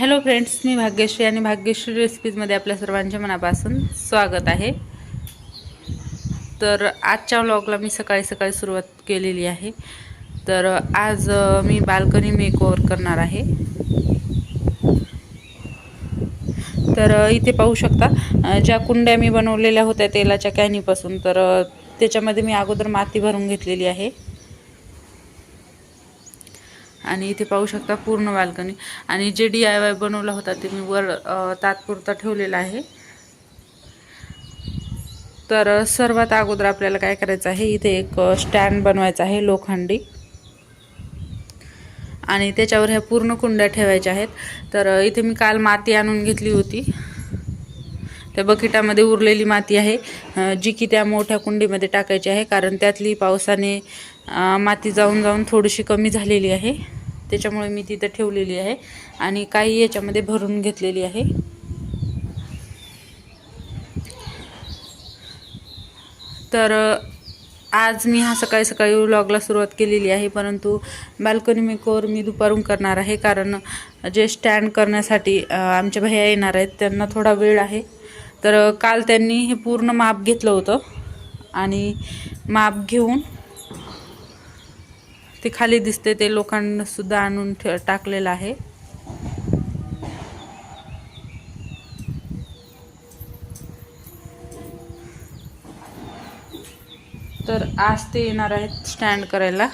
Hello friends मी भाग्यश्री आणि भाग्यश्री रेसिपीजमध्ये आपल्या सर्वांच्या मनापासून स्वागत आहे. तर आजच्या व्लॉगला मी सकाळी सकाळी सुरुवात केलेली आहे. तर आज मी बाल्कनी मेकओव्हर करणार आहे. तर इथे पाहू शकता ज्या कुंड्या मी बनवलेल्या होत्या तेलाच्या कॅनीपासून तर त्याच्यामध्ये मी अगोदर माती भरून घेतलेली आहे. आणि इथे पाहू शकता पूर्ण बाल्कनी. आणि जे डी आय वाय बनवला होता ते मी वर तात्पुरता ठेवलेला आहे. तर सर्वात अगोदर आपल्याला काय करायचं आहे इथे एक स्टँड बनवायचा आहे लोखंडी. आणि त्याच्यावर ह्या पूर्ण कुंड्या ठेवायच्या आहेत. तर इथे मी काल माती आणून घेतली होती. त्या बकेटामध्ये उरलेली माती आहे जी की त्या मोठ्या कुंडीमध्ये टाकायची आहे कारण त्यातली पावसाने माती जाऊन जाऊन थोडीशी कमी झालेली आहे. त्याच्यामुळे मी तिथं ठेवलेली आहे आणि काही याच्यामध्ये भरून घेतलेली आहे. तर आज मी हा सकाळी सकाळी व्लॉगला सुरुवात केलेली आहे परंतु बाल्कनी मेकओवर मी दुपारून करणार आहे कारण जे स्टँड करण्यासाठी आमच्या भैया येणार आहेत त्यांना थोडा वेळ आहे. तर काल त्यांनी हे पूर्ण माप घेतलं होतं आणि माप घेऊन ते खाली दिसते ते लोखंडसुद्धा आणून ठे टाकलेलं आहे. तर आज ते येणार आहेत स्टँड करायला.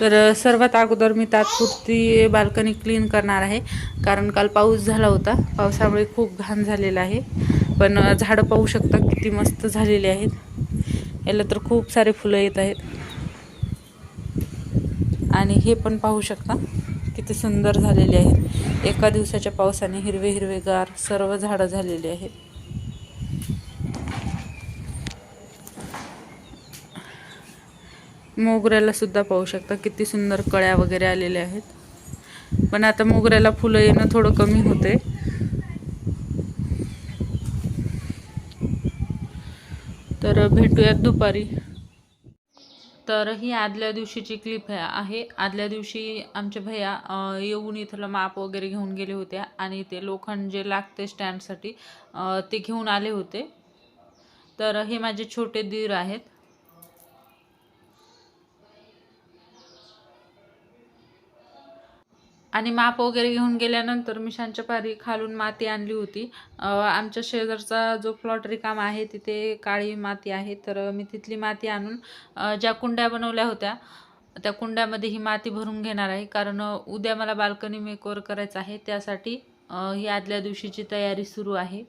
तर सर्वात अगोदर मी तात्पुरती बाल्कनी क्लीन करणार आहे. कारण काल पाऊस झाला होता. पावसामुळे खूप घाण झालेला आहे. पण झाडं पाहू शकता किती मस्त झालेली आहेत. याला तर खूप सारे फुलं येत आहेत. आणि हे पण पाहू शकता किती सुंदर झालेले आहेत. एका दिवसाच्या पावसाने हिरवे हिरवेगार सर्व झाडं झालेली आहेत. मोगऱ्याला सुद्धा पाहू शकता किती सुंदर कळ्या वगैरे आलेल्या आहेत. पण आता मोगऱ्याला फुलं येणं थोडं कमी होते तर भेटूयात दुपारी. तर ही आदल्या दिवशीची क्लिप आहे. आदल्या दिवशी आमचे भैया येऊन इथलं माप वगैरे घेऊन गेले होते आणि ते लोखंड जे लागते स्टँडसाठी ते घेऊन आले होते. तर हे माझे छोटे दीर आहेत. आणि माप वगैरे घेऊन गेल्यानंतर मी पारी खालून माती आणली होती. आमच्या शेजारचा जो प्लॉट रिकाम आहे तिथे काळी माती आहे. तर मी तिथली माती आणून ज्या कुंड्या बनवल्या होत्या त्या कुंड्यामध्ये ही माती भरून घेणार आहे. कारण उद्या मला बाल्कनी मेकओवर करायचं आहे. त्यासाठी ही आदल्या दिवशीची तयारी सुरू आहे.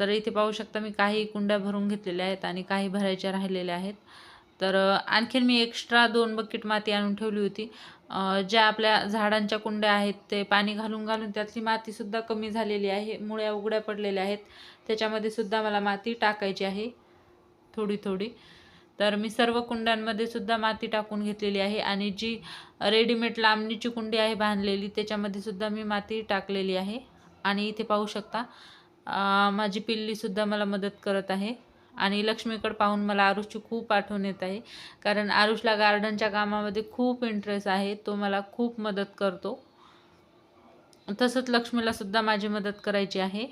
तर इथे पाहू शकता मी काही कुंड्या भरून घेतलेल्या आहेत आणि काही भरायच्या राहिलेल्या आहेत. तर आणखीन मी एक्स्ट्रा दोन बकेट माती आणून ठेवली होती. ज्या आपल्या झाडांच्या कुंड्या आहेत ते पाणी घालून घालून त्यातली मातीसुद्धा कमी झालेली आहे मुळ्या उघड्या पडलेल्या आहेत. त्याच्यामध्ये सुद्धा मला माती टाकायची आहे थोडी थोडी. तर मी सर्व कुंड्यांमध्ये सुद्धा माती टाकून घेतलेली आहे आणि जी रेडीमेड लांबणीची कुंडी आहे बांधलेली त्याच्यामध्ये सुद्धा मी माती टाकलेली आहे. आणि इथे पाहू शकता माझी पिल्लीसुद्धा मला मदत करत आहे. आणि लक्ष्मीकडे पाहून मला आरुषची खूप आठवण येत आहे. कारण आरुषला गार्डनच्या कामामध्ये खूप इंटरेस्ट आहे. तो मला खूप मदत करतो. तसंच लक्ष्मीला सुद्धा माझी मदत करायची आहे.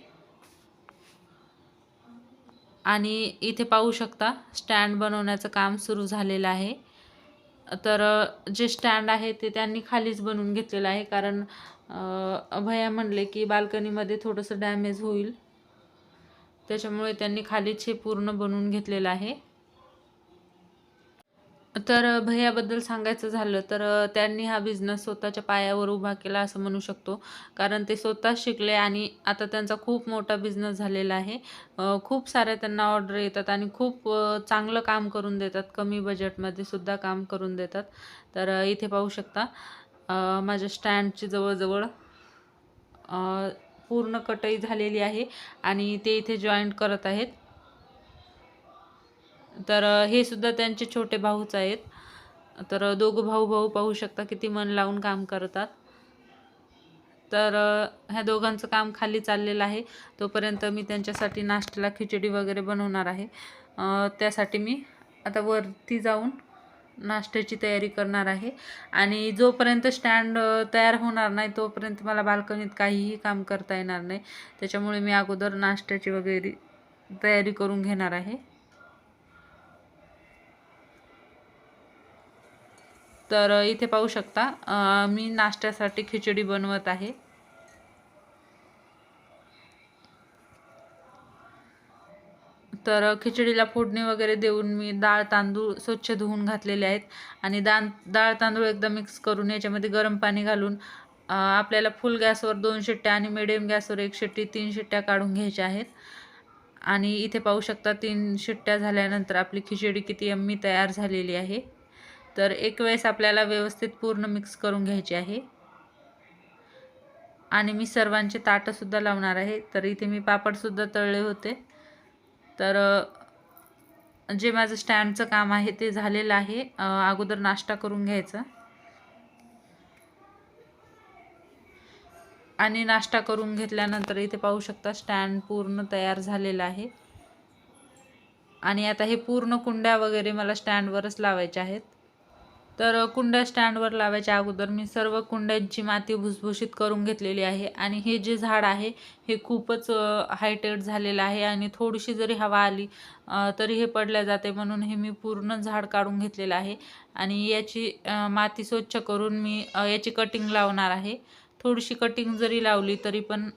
आणि इथे पाहू शकता स्टँड बनवण्याचं काम सुरू झालेलं आहे. तर जे स्टँड आहे ते त्यांनी खालीच बनवून घेतलेलं आहे. कारण भया म्हणले की बाल्कनीमध्ये थोडंसं डॅमेज होईल. त्याच्यामुळे त्यांनी खालीच हे पूर्ण बनवून घेतलेलं आहे. तर भैयाबद्दल सांगायचं झालं तर त्यांनी हा बिझनेस स्वतःच्या पायावर उभा केला असं म्हणू शकतो. कारण ते स्वतः शिकले आणि आता त्यांचा खूप मोठा बिझनेस झालेला आहे. खूप साऱ्या त्यांना ऑर्डर येतात आणि खूप चांगलं काम करून देतात. कमी बजेटमध्ये सुद्धा काम करून देतात. तर इथे पाहू शकता माझ्या स्टँडची जवळजवळ पूर्ण कटई झालेली आहे आणि ते इथे जॉईंट करत आहेत. तर हे सुद्धा त्यांचे छोटे भाऊच आहेत. तर दोघं भाऊ भाऊ पाहू शकता किती मन लावून काम करतात. तर ह्या दोघांचं काम खाली चाललेलं आहे. तोपर्यंत मी त्यांच्यासाठी नाश्त्याला खिचडी वगैरे बनवणार आहे. त्यासाठी मी आता वरती जाऊन नाश्त्याची तयारी करणार आहे. आणि जोपर्यंत स्टँड तयार होणार नाही तोपर्यंत मला बाल्कनीत काहीही काम करता येणार नाही. त्याच्यामुळे मी अगोदर नाश्त्याची वगैरे तयारी करून घेणार आहे. तर इथे पाहू शकता मी नाश्त्यासाठी खिचडी बनवत आहे. तर खिचडीला फोडणी वगैरे देऊन मी डाळ तांदूळ स्वच्छ धुवून घातलेले आहेत आणि दान डाळ तांदूळ एकदा मिक्स करून याच्यामध्ये गरम पाणी घालून आपल्याला फुल गॅसवर दोन शिट्ट्या आणि मिडियम गॅसवर एक शिट्टी तीन शिट्ट्या काढून घ्यायच्या आहेत. आणि इथे पाहू शकता तीन शिट्ट्या झाल्यानंतर आपली खिचडी किती यम्मी तयार झालेली आहे. तर एक वेळेस आपल्याला व्यवस्थित पूर्ण मिक्स करून घ्यायची आहे. आणि मी सर्वांचे ताटंसुद्धा लावणार आहे. तर इथे मी पापडसुद्धा तळले होते. तर जे माझं स्टँडचं काम आहे ते झालेलं आहे. अगोदर नाश्ता करून घ्यायचा. आणि नाश्ता करून घेतल्यानंतर इथे पाहू शकता स्टँड पूर्ण तयार झालेला आहे. आणि आता हे पूर्ण कुंड्या वगैरे मला स्टँडवरच लावायच्या आहेत. तर कुंड्या स्टँडवर लावायच्या अगोदर मी सर्व कुंड्यांची माती भुसभुशीत करून घेतलेली आहे. आणि हे जे झाड आहे हे खूपच हायटेड झालेलं आहे. आणि थोडीशी जरी हवा आली तरी हे पडल्या जाते म्हणून हे मी पूर्ण झाड काढून घेतलेलं आहे. आणि याची माती स्वच्छ करून मी याची कटिंग लावणार आहे. थोडीशी कटिंग जरी लावली तरी पण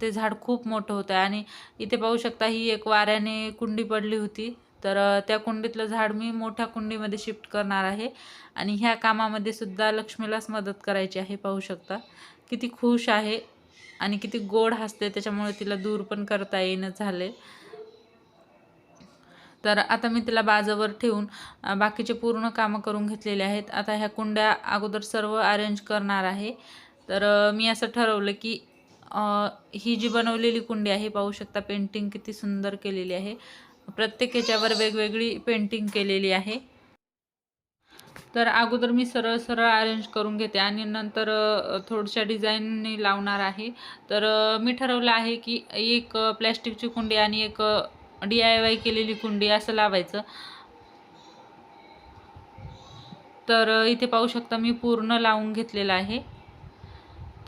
ते झाड खूप मोठं होतं आणि इथे पाहू शकता ही एक वाऱ्याने कुंडी पडली होती. तर त्या कुंडीतलं झाड मी मोठ्या कुंडीमध्ये शिफ्ट करणार आहे आणि ह्या कामामध्ये सुद्धा लक्ष्मीलाच मदत करायची आहे पाहू शकता. किती खुश आहे आणि किती गोड हसते त्याच्यामुळे तिला दूर पण करता येणं झाले तर आता मी तिला बाजावर ठेवून बाकीचे पूर्ण कामं करून घेतलेले आहेत. आता ह्या कुंड्या अगोदर सर्व अरेंज करणार आहे. तर मी असं ठरवलं की ही जी बनवलेली कुंडी आहे पाहू शकता पेंटिंग किती सुंदर केलेली आहे. प्रत्येक याच्यावर वेगवेगळी पेंटिंग केलेली आहे. तर अगोदर मी सरळ सरळ अरेंज करून घेते आणि नंतर थोडशा डिझाईनने लावणार आहे. तर मी ठरवलं आहे की एक प्लॅस्टिकची कुंडी आणि एक डी आय वाय केलेली कुंडी असं लावायचं. तर इथे पाहू शकता मी पूर्ण लावून घेतलेलं आहे.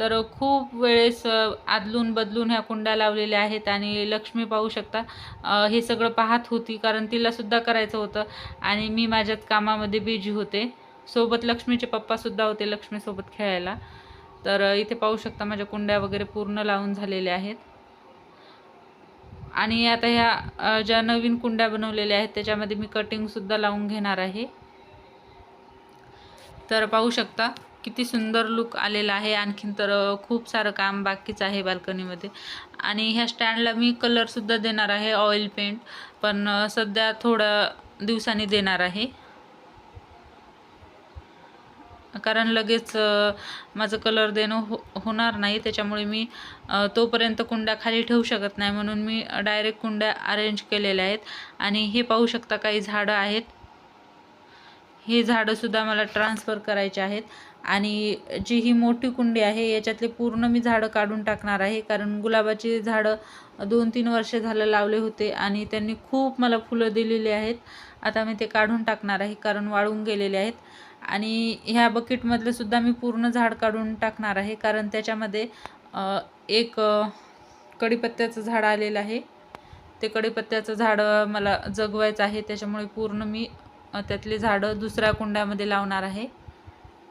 तर खूप वेळेस आदलून बदलून ह्या कुंड्या लावलेल्या आहेत आणि लक्ष्मी पाहू शकता. हे सगळं पाहत होती कारण तिलासुद्धा करायचं होतं आणि मी माझ्यात कामामध्ये बिझी होते. सोबत लक्ष्मीचे पप्पासुद्धा होते लक्ष्मीसोबत खेळायला. तर इथे पाहू शकता माझ्या कुंड्या वगैरे पूर्ण लावून झालेल्या आहेत. आणि आता ह्या ज्या नवीन कुंड्या बनवलेल्या आहेत त्याच्यामध्ये मी कटिंगसुद्धा लावून घेणार आहे. तर पाहू शकता किती सुंदर लुक आलेला आहे. आणखीन तर खूप सारं काम बाकीचं आहे बाल्कनीमध्ये आणि ह्या स्टँडला मी कलरसुद्धा देणार आहे ऑइल पेंट पण सध्या थोडं दिवसांनी देणार आहे. कारण लगेच माझं कलर देणं हो होणार नाही. त्याच्यामुळे मी तोपर्यंत कुंड्या खाली ठेवू शकत नाही. म्हणून मी डायरेक्ट कुंड्या अरेंज केलेल्या आहेत. आणि हे पाहू शकता काही झाडं आहेत. हे झाडंसुद्धा मला ट्रान्सफर करायचे आहेत. आणि जी ही मोठी कुंडी आहे याच्यातले पूर्ण मी झाडं काढून टाकणार आहे. कारण गुलाबाची झाडं दोन तीन वर्ष झालं लावले होते आणि त्यांनी खूप मला फुलं दिलेली आहेत. आता मी ते काढून टाकणार आहे कारण वाळून गेलेले आहेत. आणि ह्या बकेटमधलं सुद्धा मी पूर्ण झाड काढून टाकणार आहे कारण त्याच्यामध्ये एक कडीपत्त्याचं झाड आलेलं आहे. ते कडीपत्त्याचं झाड मला जगवायचं आहे त्याच्यामुळे पूर्ण मी त्यातली झाडं दुसऱ्या कुंड्यामध्ये लावणार आहे.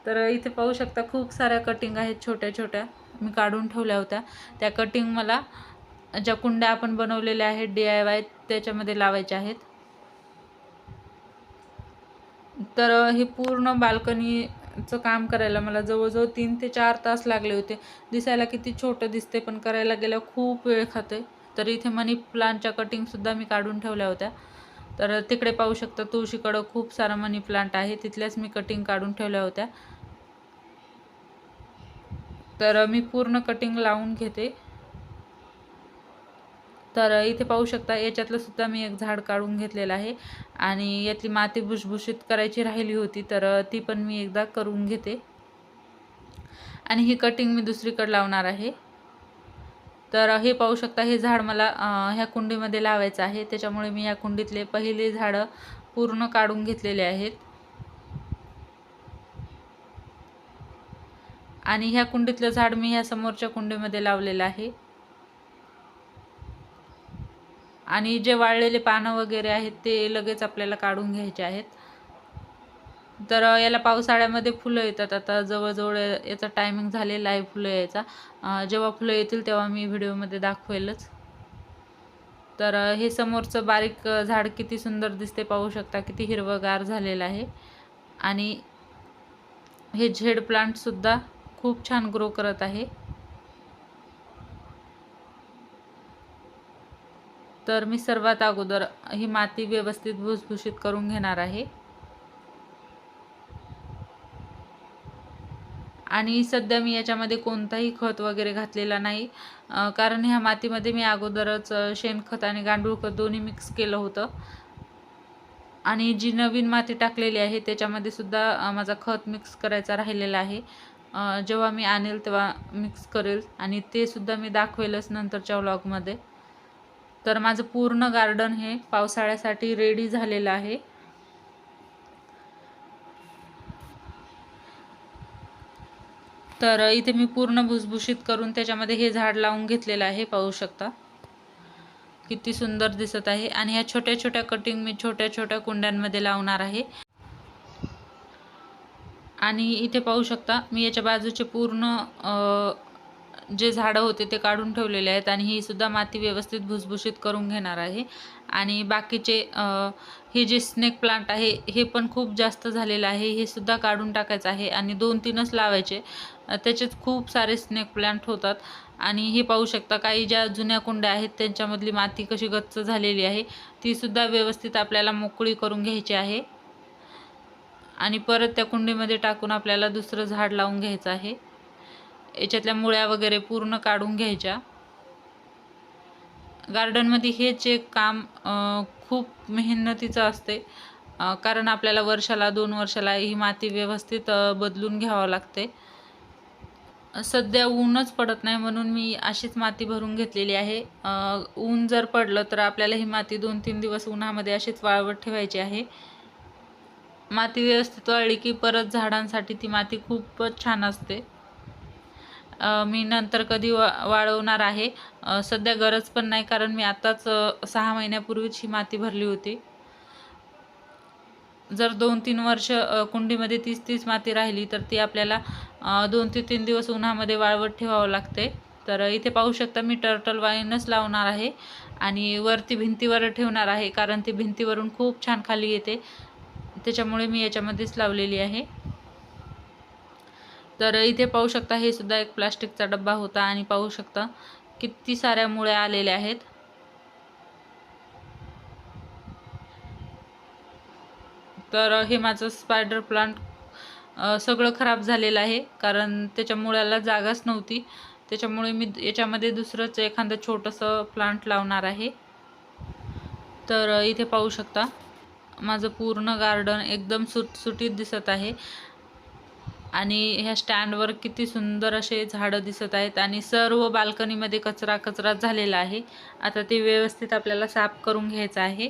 तर इथे पाहू शकता खूप साऱ्या कटिंग आहेत छोट्या छोट्या. मी काढून ठेवल्या होत्या. त्या कटिंग मला ज्या कुंड्या आपण बनवलेल्या आहेत डी आय वाय त्याच्यामध्ये लावायच्या आहेत. तर हे पूर्ण बाल्कनीचं काम करायला मला जवळजवळ तीन ते चार तास लागले होते. दिसायला किती छोटं दिसते पण करायला गेल्यावर खूप वेळ खाते तर इथे मनी प्लांटच्या कटिंगसुद्धा मी काढून ठेवल्या होत्या. तर तिकडे पाहू शकता तुळशीकडं खूप सारा मनी प्लांट आहे. तिथल्याच मी कटिंग काढून ठेवल्या होत्या. तर मी पूर्ण कटिंग लावून घेते. तर इथे पाहू शकता याच्यातलं सुद्धा मी एक झाड काढून घेतलेलं आहे. आणि यातली माती भुसभुशीत करायची राहिली होती तर ती पण मी एकदा करून घेते. आणि ही कटिंग मी दुसरीकडे लावणार आहे. तर हे पाहू शकता हे झाड मला ह्या कुंडीमध्ये लावायचं आहे. त्याच्यामुळे मी या कुंडीतले पहिले झाडं पूर्ण काढून घेतलेले आहेत. आणि ह्या कुंडीतलं झाड मी ह्या समोरच्या कुंडीमध्ये लावलेलं आहे. आणि जे वाळलेले पानं वगैरे आहेत ते लगेच आपल्याला काढून घ्यायचे आहेत. तर याला पावसाळ्यामध्ये फुलं येतात. आता जवळजवळ याचा टायमिंग झालेला आहे फुलं यायचा. जेव्हा फुलं येतील तेव्हा मी व्हिडिओमध्ये दाखवेलच. तर हे समोरचं बारीक झाड किती सुंदर दिसते पाहू शकता. किती हिरवंगार झालेलं आहे. आणि हे झेड प्लांटसुद्धा खूप छान ग्रो करत आहे. तर मी सर्वात अगोदर ही माती व्यवस्थित भुसभुशीत करून घेणार आहे. आणि सध्या मी याच्यामध्ये कोणताही खत वगैरे घातलेला नाही. कारण ह्या मातीमध्ये मी अगोदरच शेणखत आणि गांडूळ खत दोन्ही मिक्स केलं होतं. आणि जी नवीन माती टाकलेली आहे त्याच्यामध्ये सुद्धा माझा खत मिक्स करायचा राहिलेला आहे. जेव्हा मी आणेल तेव्हा मिक्स करेल आणि ते सुद्धा मी दाखवेलच नंतरच्या व्लॉगमध्ये तर माझं पूर्ण गार्डन हे पावसाळ्यासाठी रेडी झालेलं आहे. तर इथे मी पूर्ण भुसभुशीत करून त्याच्यामध्ये हे झाड लावून घेतलेलं आहे पाहू शकता. किती सुंदर दिसत आहे. आणि ह्या छोट्या छोट्या कटिंग मी छोट्या छोट्या कुंड्यांमध्ये लावणार आहे. आणि इथे पाहू शकता मी याच्या बाजूचे पूर्ण जे झाडं होते ते काढून ठेवलेले आहेत आणि ही सुद्धा माती व्यवस्थित भुसभुशीत करून घेणार आहे. आणि बाकीचे हे जे स्नेक प्लांट आहे हे पण खूप जास्त झालेलं आहे. हे सुद्धा काढून टाकायचं आहे आणि दोन तीनच लावायचे. त्याच्यात खूप सारे स्नेक प्लांट होतात. आणि हे पाहू शकता काही ज्या जुन्या कुंड्या आहेत त्यांच्यामधली माती कशी गच्च झालेली आहे ती सुद्धा व्यवस्थित आपल्याला मोकळी करून घ्यायची आहे. आणि परत त्या कुंडीमध्ये टाकून आपल्याला दुसरं झाड लावून घ्यायचं आहे. याच्यातल्या मुळ्या वगैरे पूर्ण काढून घ्यायच्या. गार्डनमध्ये हेच एक काम खूप मेहनतीचं असते. कारण आपल्याला वर्षाला दोन वर्षाला ही माती व्यवस्थित बदलून घ्यावं लागते. सध्या ऊनच पडत नाही म्हणून मी अशीच माती भरून घेतलेली आहे. ऊन जर पडलं तर आपल्याला ही माती दोन तीन दिवस उन्हामध्ये अशीच वाळवत ठेवायची आहे. माती व्यवस्थित वाळली की परत झाडांसाठी ती माती खूपच छान असते. मी नंतर कधी वा वाळवणार आहे. सध्या गरज पण नाही कारण मी आत्ताच सहा महिन्यापूर्वीच ही माती भरली होती. जर दोन तीन वर्ष कुंडीमध्ये तीच तीच माती राहिली तर ती आपल्याला दोन ते तीन दिवस उन्हामध्ये वाळवत ठेवावं लागते. तर इथे पाहू शकता मी टर्टल वाईनच लावणार आहे आणि वरती भिंतीवर ठेवणार आहे कारण ती भिंतीवरून खूप छान खाली येते. त्याच्यामुळे मी याच्यामध्येच लावलेली आहे. तर इथे पाहू शकता हे सुद्धा एक प्लास्टिकचा डब्बा होता आणि पाहू शकता किती साऱ्या मुळ्या आलेल्या आहेत. तर हे माझं स्पायडर प्लांट सगळं खराब झालेलं आहे कारण त्याच्या मुळ्याला जागाच नव्हती. त्याच्यामुळे मी याच्यामध्ये दुसरंच एखादं छोटंसं प्लांट लावणार आहे. तर इथे पाहू शकता माझं पूर्ण गार्डन एकदम सुटसुटीत दिसत आहे. आणि ह्या स्टँडवर किती सुंदर असे झाडं दिसत आहेत आणि सर्व बाल्कनीमध्ये कचरा कचरा झालेला आहे. आता ते व्यवस्थित आपल्याला साफ करून घ्यायचं आहे.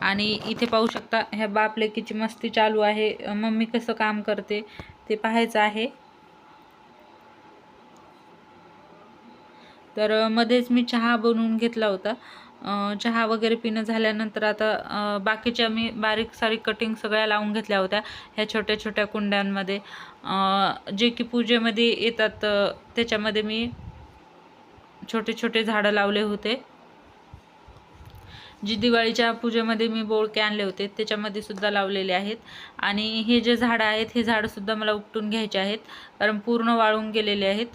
आणि इथे पाहू शकता ह्या बापलेकीची मस्ती चालू आहे. मम्मी कसं काम करते ते पाहायचं आहे. तर मध्येच मी चहा बनवून घेतला होता. चहा वगैरे पिणं झाल्यानंतर आता बाकीच्या मी बारीक सारीक कटिंग सगळ्या लावून घेतल्या होत्या ह्या छोट्या छोट्या कुंड्यांमध्ये. जे की पूजेमध्ये येतात त्याच्यामध्ये मी छोटे छोटे झाडं लावले होते. जी दिवाळीच्या पूजेमध्ये मी बोळके आणले होते त्याच्यामध्ये सुद्धा लावलेले आहेत. आणि हे जे झाडं आहेत हे झाडंसुद्धा मला उपटून घ्यायचे आहेत कारण पूर्ण वाळून गेलेले आहेत.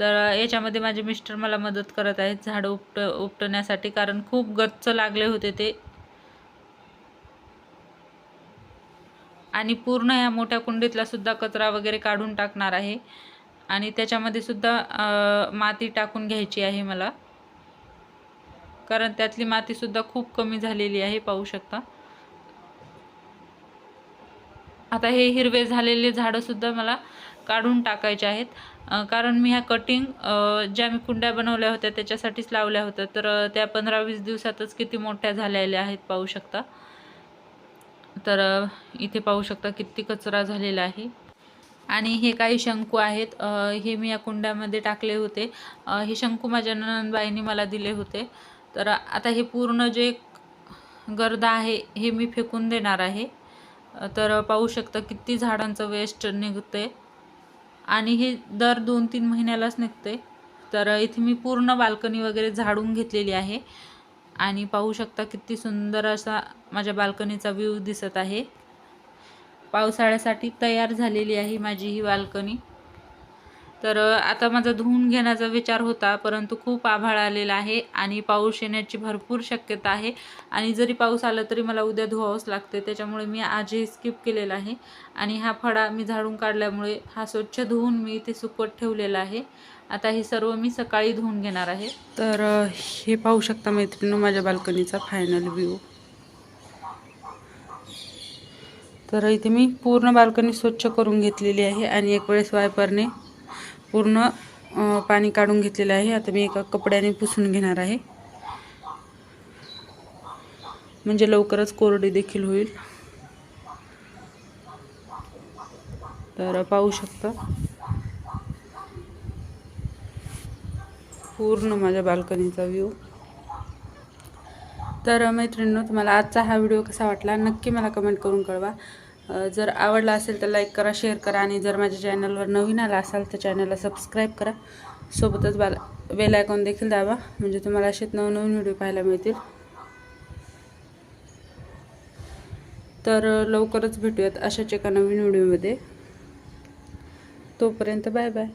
तर याच्यामध्ये माझे मिस्टर मला मदत करत आहेत झाडं उपट उपटण्यासाठी कारण खूप गच्च लागले होते ते. आणि पूर्ण ह्या मोठ्या कुंडीतला सुद्धा कचरा वगैरे काढून टाकणार आहे. आणि त्याच्यामध्ये सुद्धा माती टाकून घ्यायची आहे मला. कारण त्यातली मातीसुद्धा खूप कमी झालेली आहे पाहू शकता. आता हे हिरवे झालेले झाडंसुद्धा मला काढून टाकायचे आहेत. कारण मी ह्या कटिंग ज्या मी कुंड्या बनवल्या होत्या त्याच्यासाठीच लावल्या होत्या. तर त्या पंधरा वीस दिवसातच किती मोठ्या झालेल्या आहेत पाहू शकता. तर इथे पाहू शकता किती कचरा झालेला आहे. आणि हे काही शंकू आहेत. हे मी या कुंड्यामध्ये टाकले होते. हे शंकू माझ्या ननंदबाईंनी मला दिले होते. तर आता हे पूर्ण जे गर्द आहे हे मी फेकून देणार आहे. तर पाहू शकता किती झाडांचं वेस्ट निघते आणि हे दर दोन तीन महिन्यालाच निघते तर इथे मी पूर्ण बाल्कनी वगैरे झाडून घेतलेली आहे. आणि पाहू शकता किती सुंदर असा माझ्या बाल्कनीचा व्ह्यू दिसत आहे. पावसाळ्यासाठी तयार झालेली आहे माझी ही बाल्कनी. तर आता माझा धुवून घेण्याचा विचार होता परंतु खूप आभाळ आलेला आहे आणि पाऊस येण्याची भरपूर शक्यता आहे. आणि जरी पाऊस आला तरी मला उद्या धुवावंच लागते त्याच्यामुळे मी आजही स्किप केलेला आहे. आणि हा फळा मी झाडून काढल्यामुळे हा स्वच्छ धुवून मी इथे सुकवत ठेवलेला आहे. आता हे सर्व मी सकाळी धुवून घेणार आहे. तर हे पाहू शकता मैत्रिणी माझ्या बाल्कनीचा फायनल व्ह्यू तर इथे मी पूर्ण बाल्कनी स्वच्छ करून घेतलेली आहे आणि एक वेळेस वायपरने पूर्ण पाणी काढून घेतलेलं आहे. आता मी एका कपड्याने पुसून घेणार आहे. म्हणजे लवकरच कोरडी देखील होईल. तर पाहू शकता. पूर्ण माझ्या बाल्कनीचा व्ह्यू तर मैत्रिणींनो तुम्हाला आजचा हा व्हिडिओ कसा वाटला? नक्की मला कमेंट करून कळवा. जर आवडला असेल तर लाईक करा शेअर करा आणि जर माझ्या चॅनलवर नवीन आला असाल तर चॅनलला सबस्क्राईब करा. सोबतच बाल बेल आयकॉन देखील दाबा म्हणजे तुम्हाला असेच नवनवीन व्हिडिओ पाहायला मिळतील. तर लवकरच भेटूयात अशाच एका नवीन व्हिडिओमध्ये तोपर्यंत बाय बाय